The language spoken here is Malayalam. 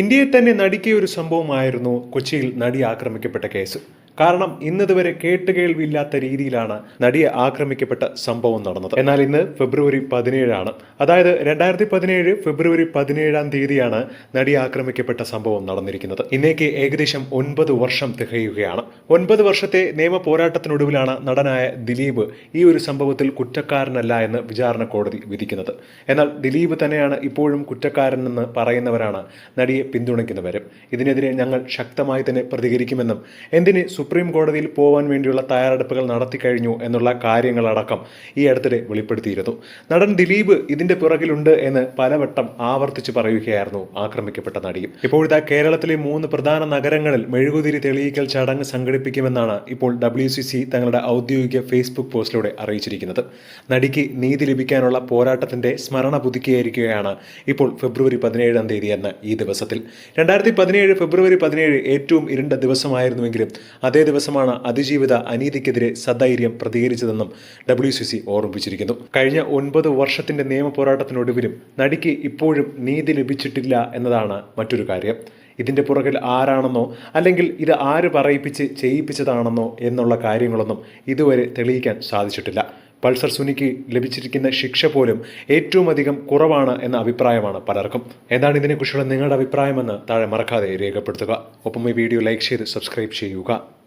ഇന്ത്യയിൽ തന്നെ നടിക്കിയ ഒരു സംഭവമായിരുന്നു കൊച്ചിയിൽ നടി ആക്രമിക്കപ്പെട്ട കേസ്. കാരണം ഇന്നതുവരെ കേട്ടുകേൾവില്ലാത്ത രീതിയിലാണ് നടിയെ ആക്രമിക്കപ്പെട്ട സംഭവം നടന്നത്. എന്നാൽ ഇന്ന് ഫെബ്രുവരി പതിനേഴാണ്. അതായത് രണ്ടായിരത്തി പതിനേഴ് ഫെബ്രുവരി പതിനേഴാം തീയതിയാണ് നടി ആക്രമിക്കപ്പെട്ട സംഭവം നടന്നിരിക്കുന്നത്. ഇന്നേക്ക് ഏകദേശം ഒൻപത് വർഷം തികയുകയാണ്. ഒൻപത് വർഷത്തെ നിയമ പോരാട്ടത്തിനൊടുവിലാണ് നടനായ ദിലീപ് ഈ ഒരു സംഭവത്തിൽ കുറ്റക്കാരനല്ല എന്ന് വിചാരണ കോടതി വിധിക്കുന്നത്. എന്നാൽ ദിലീപ് തന്നെയാണ് ഇപ്പോഴും കുറ്റക്കാരനെന്ന് പറയുന്നവരാണ് നടിയെ പിന്തുണയ്ക്കുന്നവരും. ഇതിനെതിരെ ഞങ്ങൾ ശക്തമായി തന്നെ പ്രതികരിക്കുമെന്നും എന്തിന് സുപ്രീം കോടതിയിൽ പോകാൻ വേണ്ടിയുള്ള തയ്യാറെടുപ്പുകൾ നടത്തി കഴിഞ്ഞു എന്നുള്ള കാര്യങ്ങളടക്കം ഈ അടുത്തിടെ വെളിപ്പെടുത്തിയിരുന്നു. നടൻ ദിലീപ് ഇതിന്റെ പിറകിലുണ്ട് എന്ന് പലവട്ടം ആവർത്തിച്ച് പറയുകയായിരുന്നു ആക്രമിക്കപ്പെട്ട നടിയും. ഇപ്പോഴത്തെ കേരളത്തിലെ മൂന്ന് പ്രധാന നഗരങ്ങളിൽ മെഴുകുതിരി തെളിയിക്കൽ ചടങ്ങ് സംഘടിപ്പിക്കുമെന്നാണ് ഇപ്പോൾ ഡബ്ല്യു തങ്ങളുടെ ഔദ്യോഗിക ഫേസ്ബുക്ക് പോസ്റ്റിലൂടെ അറിയിച്ചിരിക്കുന്നത്. നടിക്ക് നീതി ലഭിക്കാനുള്ള പോരാട്ടത്തിന്റെ സ്മരണ പുതുക്കിയായിരിക്കുകയാണ് ഇപ്പോൾ ഫെബ്രുവരി പതിനേഴാം തീയതി എന്ന ഈ ദിവസത്തിൽ. രണ്ടായിരത്തി പതിനേഴ് ഫെബ്രുവരി പതിനേഴ് ഏറ്റവും ഇരുണ്ട ദിവസമായിരുന്നുവെങ്കിലും അതേ ദിവസമാണ് അതിജീവിത അനീതിക്കെതിരെ സധൈര്യം പ്രതികരിച്ചതെന്നും ഡബ്ല്യു സി സി ഓർമ്മിപ്പിച്ചിരിക്കുന്നു. കഴിഞ്ഞ ഒൻപത് വർഷത്തിന്റെ നിയമ പോരാട്ടത്തിനൊടുവിലും നടിക്ക് ഇപ്പോഴും നീതി ലഭിച്ചിട്ടില്ല എന്നതാണ് മറ്റൊരു കാര്യം. ഇതിന്റെ പുറകിൽ ആരാണെന്നോ അല്ലെങ്കിൽ ഇത് ആര് പറയിപ്പിച്ച് ചെയ്യിപ്പിച്ചതാണെന്നോ എന്നുള്ള കാര്യങ്ങളൊന്നും ഇതുവരെ തെളിയിക്കാൻ സാധിച്ചിട്ടില്ല. പൾസർ സുനിക്ക് ലഭിച്ചിരിക്കുന്ന ശിക്ഷ പോലും ഏറ്റവും അധികം കുറവാണ് എന്ന അഭിപ്രായമാണ് പലർക്കും. എന്താണ് ഇതിനെക്കുറിച്ചുള്ള നിങ്ങളുടെ അഭിപ്രായമെന്ന് താഴെ മറക്കാതെ രേഖപ്പെടുത്തുക. ഒപ്പം ഈ വീഡിയോ ലൈക്ക് ചെയ്ത് സബ്സ്ക്രൈബ് ചെയ്യുക.